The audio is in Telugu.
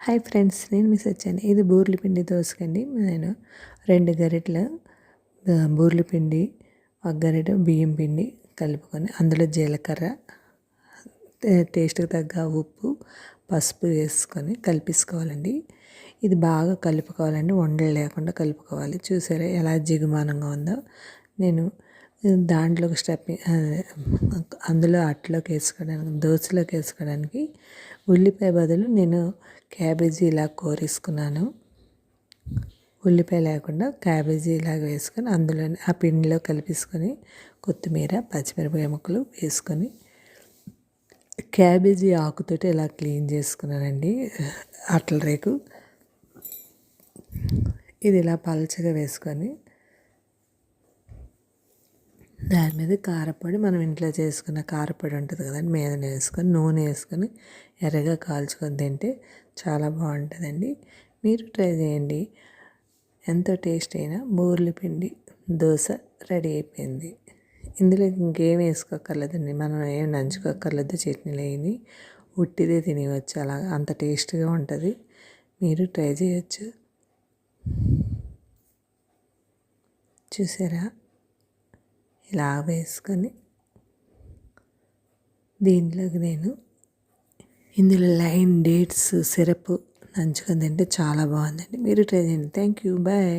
హాయ్ ఫ్రెండ్స్ నేను మిస్ వచ్చాను ఇది బూర్ల పిండి దోసకండి. నేను రెండు గరిటెల ఆ, బూర్ల పిండి ఒక గరిట బియ్యం పిండి కలుపుకొని అందులో జీలకర్ర టేస్ట్కి తగ్గ ఉప్పు పసుపు వేసుకొని కలిపేసుకోవాలండి. ఇది బాగా కలుపుకోవాలండి. ఉండలు లేకుండా కలుపుకోవాలి. చూసారా ఎలా జిగుమానంగా ఉందో. నేను దాంట్లో ఒక స్టెప్ అందులో అట్లోకి వేసుకోవడానికి దోశలోకి వేసుకోవడానికి ఉల్లిపాయ బదులు నేను క్యాబేజీ ఇలా కోరేసుకున్నాను. ఉల్లిపాయ లేకుండా క్యాబేజీ ఇలాగ వేసుకొని అందులోనే ఆ పిండిలో కలిపేసుకొని కొత్తిమీర పచ్చిమిరపకాయ ముక్కలు వేసుకొని క్యాబేజీ ఆకుతోటి ఇలా క్లీన్ చేసుకున్నానండి. అట్ల రేకు. ఇది ఇలా పలచగా వేసుకొని దాని మీద కారపొడి మనం ఇంట్లో చేసుకున్న కారపొడి ఉంటుంది కదండి మీద వేసుకొని నూనె వేసుకొని ఎర్రగా కాల్చుకొని తింటే చాలా బాగుంటుందండి. మీరు ట్రై చేయండి. ఎంతో టేస్ట్ అయిన బూర్లు పిండి దోశ రెడీ అయిపోయింది. ఇందులో ఇంకేం వేసుకోక్కర్లేదండి. మనం ఏం నంచుకోక్కర్లేదు చట్నీలు వేయని ఉట్టిదే తినేయవచ్చు అలా అంత టేస్ట్గా ఉంటుంది. మీరు ట్రై చేయొచ్చు. చూసారా? ఇలా వేసుకొని దీంట్లోకి నేను ఇందులో లైన్ డేట్స్ సిరప్ నంచుకొని తింటే చాలా బాగుందండి. మీరు ట్రై చేయండి. Thank you bye